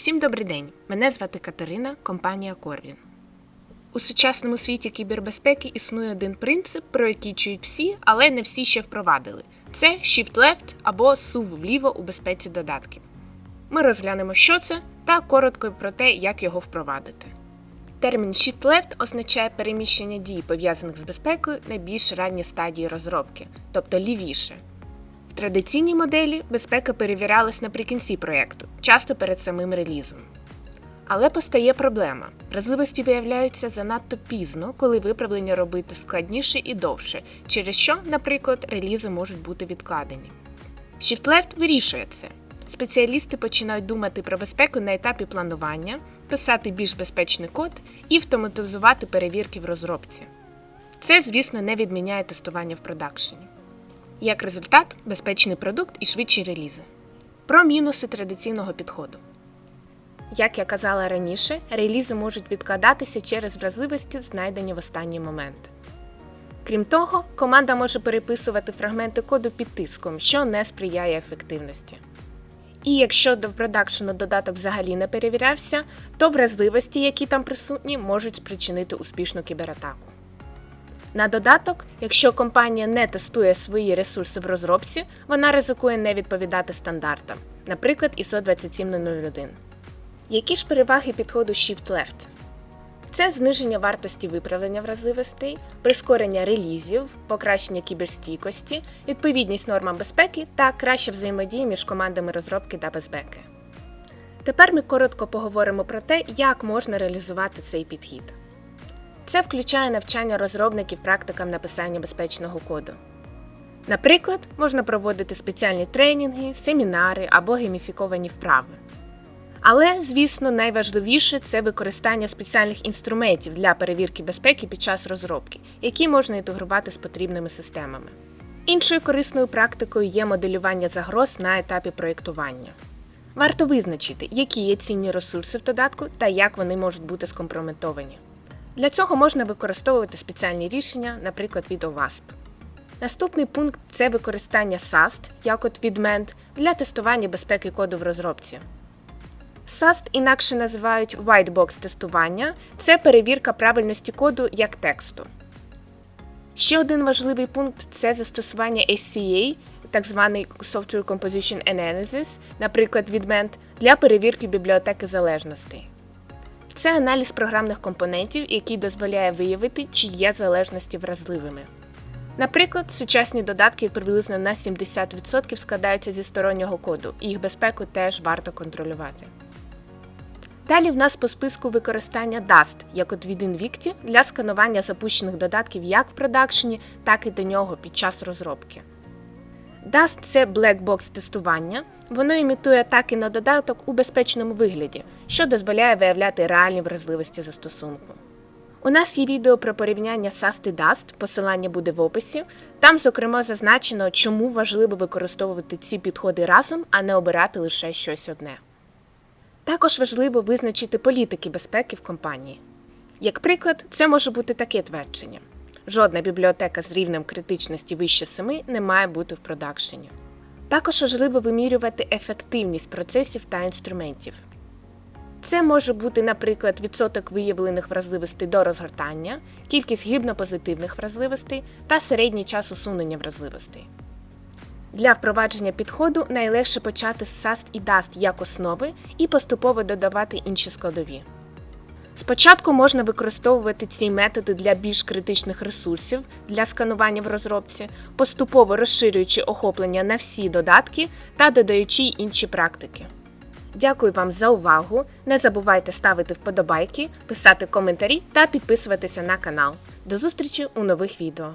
Всім добрий день! Мене звати Катерина, компанія Корвін. У сучасному світі кібербезпеки існує один принцип, про який чують всі, але не всі ще впровадили. Це Shift Left або сув вліво у безпеці додатків. Ми розглянемо, що це, та коротко про те, як його впровадити. Термін Shift Left означає переміщення дій, пов'язаних з безпекою на більш ранні стадії розробки, тобто лівіше. В традиційній моделі безпека перевірялась наприкінці проєкту, часто перед самим релізом. Але постає проблема: вразливості виявляються занадто пізно, коли виправлення робити складніше і довше, через що, наприклад, релізи можуть бути відкладені. ShiftLeft вирішує це. Спеціалісти починають думати про безпеку на етапі планування, писати більш безпечний код і автоматизувати перевірки в розробці. Це, звісно, не відміняє тестування в продакшені. Як результат, безпечний продукт і швидші релізи. Про мінуси традиційного підходу. Як я казала раніше, релізи можуть відкладатися через вразливості, знайдені в останній момент. Крім того, команда може переписувати фрагменти коду під тиском, що не сприяє ефективності. І якщо до продакшену додаток взагалі не перевірявся, то вразливості, які там присутні, можуть спричинити успішну кібератаку. На додаток, якщо компанія не тестує свої ресурси в розробці, вона ризикує не відповідати стандартам, наприклад, ISO 27001. Які ж переваги підходу Shift Left? Це зниження вартості виправлення вразливостей, прискорення релізів, покращення кіберстійкості, відповідність нормам безпеки та краща взаємодія між командами розробки та безпеки. Тепер ми коротко поговоримо про те, як можна реалізувати цей підхід. Це включає навчання розробників практикам написання безпечного коду. Наприклад, можна проводити спеціальні тренінги, семінари або гейміфіковані вправи. Але, звісно, найважливіше це використання спеціальних інструментів для перевірки безпеки під час розробки, які можна інтегрувати з потрібними системами. Іншою корисною практикою є моделювання загроз на етапі проєктування. Варто визначити, які є цінні ресурси в додатку та як вони можуть бути скомпрометовані. Для цього можна використовувати спеціальні рішення, наприклад, від OWASP. Наступний пункт це використання SAST, як от від для тестування безпеки коду в розробці. SAST інакше називають White Box тестування це перевірка правильності коду як тексту. Ще один важливий пункт це застосування SCA, так званий Software Composition Analysis, наприклад, від для перевірки бібліотеки залежностей. Це аналіз програмних компонентів, який дозволяє виявити, чи є залежності вразливими. Наприклад, сучасні додатки приблизно на 70% складаються зі стороннього коду, і їх безпеку теж варто контролювати. Далі в нас по списку використання DAST, як от від Invicti, для сканування запущених додатків як в продакшені, так і до нього під час розробки. DAST – це black-box тестування. Воно імітує атаки на додаток у безпечному вигляді, що дозволяє виявляти реальні вразливості застосунку. У нас є відео про порівняння SAST і DAST, посилання буде в описі. Там, зокрема, зазначено, чому важливо використовувати ці підходи разом, а не обирати лише щось одне. Також важливо визначити політики безпеки в компанії. Як приклад, це може бути таке твердження: жодна бібліотека з рівнем критичності вище 7 не має бути в продакшені. Також важливо вимірювати ефективність процесів та інструментів. Це може бути, наприклад, відсоток виявлених вразливостей до розгортання, кількість гібнопозитивних вразливостей та середній час усунення вразливостей. Для впровадження підходу найлегше почати з SAST і DAST як основи і поступово додавати інші складові. Спочатку можна використовувати ці методи для більш критичних ресурсів для сканування в розробці, поступово розширюючи охоплення на всі додатки та додаючи інші практики. Дякую вам за увагу! Не забувайте ставити вподобайки, писати коментарі та підписуватися на канал. До зустрічі у нових відео!